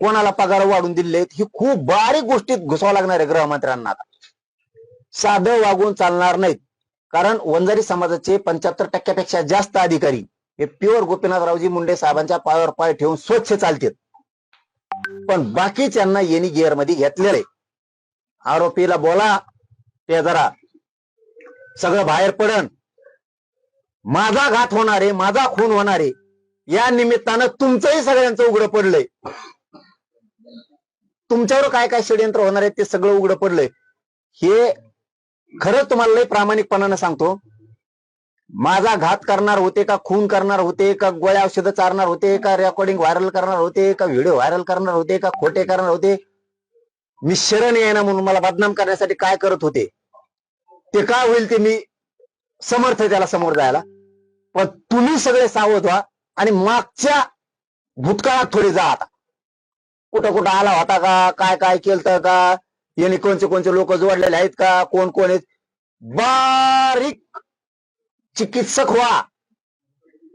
कोणाला पगार वाढून दिले ही खूप बारीक गोष्टीत घुसावं लागणार आहे गृहमंत्र्यांना आता. साधं वागून चालणार नाहीत. कारण वंजारी समाजाचे पंच्याहत्तर टक्क्यापेक्षा जास्त अधिकारी हे प्युअर गोपीनाथरावजी मुंडे साहेबांच्या पायावर पाय ठेवून स्वच्छ चालतात. पण बाकीच्यांना येणी गिअरमध्ये मध्ये आरोपीला बोला ते जरा सगळं बाहेर पडन. माझा घात होणार आहे माझा खून होणार आहे या निमित्तानं तुमचंही सगळ्यांचं उघडं पडलंय. तुमच्यावर काय काय षडयंत्र होणार आहे ते सगळं उघडं पडलंय. हे खरं तुम्हाला लय प्रामाणिकपणानं सांगतो. माझा घात करणार होते का खून करणार होते का गोळ्या औषधं चारणार होते का रेकॉर्डिंग व्हायरल करणार होते का व्हिडिओ व्हायरल करणार होते का खोटे करणार होते? मी शरण येणार म्हणून मला बदनाम करण्यासाठी काय करत होते? ते काय होईल ते मी समर्थ त्याला समोर जायला. पण तुम्ही सगळे सावध व्हा आणि मागच्या भूतकाळात थोडे जा आता. कुठं कुठं आला होता का? काय काय केलं का? यांनी कोणते कोणते लोक जोडलेले आहेत का? कोण कोण आहेत? बारीक चिकित्सक व्हा.